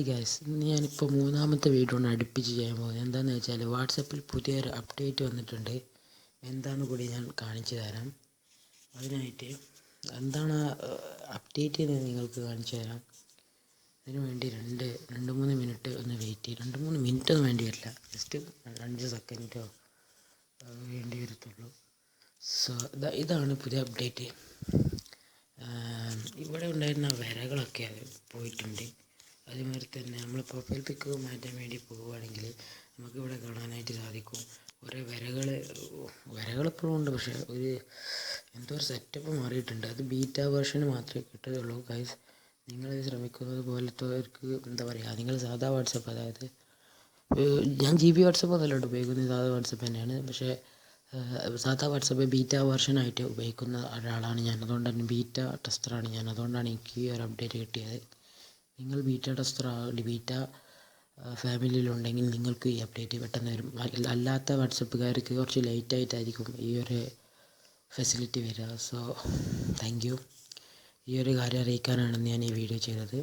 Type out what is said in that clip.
Gas ഇന്ന് ഞാനിപ്പോൾ മൂന്നാമത്തെ വീഡിയോ ആണ് അടുപ്പിച്ച് ചെയ്യാൻ പോകുന്നത്. എന്താണെന്ന് വെച്ചാൽ വാട്സപ്പിൽ പുതിയൊരു അപ്ഡേറ്റ് വന്നിട്ടുണ്ട്. എന്താണെന്ന് കൂടി ഞാൻ കാണിച്ചു തരാം. അതിനായിട്ട് എന്താണ് അപ്ഡേറ്റ് ചെയ്തത് നിങ്ങൾക്ക് കാണിച്ചു തരാം. അതിന് വേണ്ടി രണ്ട് രണ്ട് മൂന്ന് മിനിറ്റ് ഒന്ന് വെയിറ്റ് ചെയ്യും. രണ്ട് മൂന്ന് മിനിറ്റ് ഒന്നും വേണ്ടി വരില്ല ജസ്റ്റ് അഞ്ച് സെക്കൻഡോ വേണ്ടി വരത്തുള്ളൂ. സോ ഇതാണ് പുതിയ അപ്ഡേറ്റ് ഇവിടെ ഉണ്ടായിരുന്ന വരകളൊക്കെ പോയിട്ടുണ്ട്. അതേമാതിരി തന്നെ നമ്മൾ പ്രൊഫൈൽ പിക്ക് മാറ്റാൻ വേണ്ടി പോവുകയാണെങ്കിൽ നമുക്ക് ഇവിടെ കാണാനായിട്ട് സാധിക്കും. കുറേ വരകൾ വരകൾ ഇപ്പോഴും ഉണ്ട്. പക്ഷേ ഒരു എന്തോ ഒരു സെറ്റപ്പ് മാറിയിട്ടുണ്ട്. അത് ബീറ്റ വേർഷന് മാത്രമേ കിട്ടുകയുള്ളൂ ഗൈസ് നിങ്ങൾ ശ്രമിക്കുന്നത് പോലത്തെവർക്ക് എന്താ പറയുക നിങ്ങൾ സാധാ വാട്സപ്പ് അതായത് ഞാൻ ജി ബി വാട്സപ്പ് അതല്ലോട്ട് ഉപയോഗിക്കുന്നത്. സാധാ വാട്സപ്പ് തന്നെയാണ്. പക്ഷേ സാധാ വാട്സപ്പ് ബീറ്റ വേർഷനായിട്ട് ഉപയോഗിക്കുന്ന ഒരാളാണ് ഞാൻ. അതുകൊണ്ട് തന്നെ ബീറ്റ ടെസ്റ്ററാണ് ഞാൻ. അതുകൊണ്ടാണ് എനിക്ക് ഈ ഒരു അപ്ഡേറ്റ് കിട്ടിയത്. നിങ്ങൾ ബീറ്റ ടെസ്റ്റർ ബീറ്റ ഫാമിലിയിലുണ്ടെങ്കിൽ നിങ്ങൾക്ക് ഈ അപ്ഡേറ്റ് പെട്ടെന്ന് വരും. അല്ലാത്ത വാട്സപ്പുകാർക്ക് കുറച്ച് ലേറ്റായിട്ടായിരിക്കും ഈ ഒരു ഫെസിലിറ്റി വരിക. സോ താങ്ക് യു ഈ ഒരു കാര്യം അറിയിക്കാനാണ് ഞാൻ ഈ വീഡിയോ ചെയ്തത്.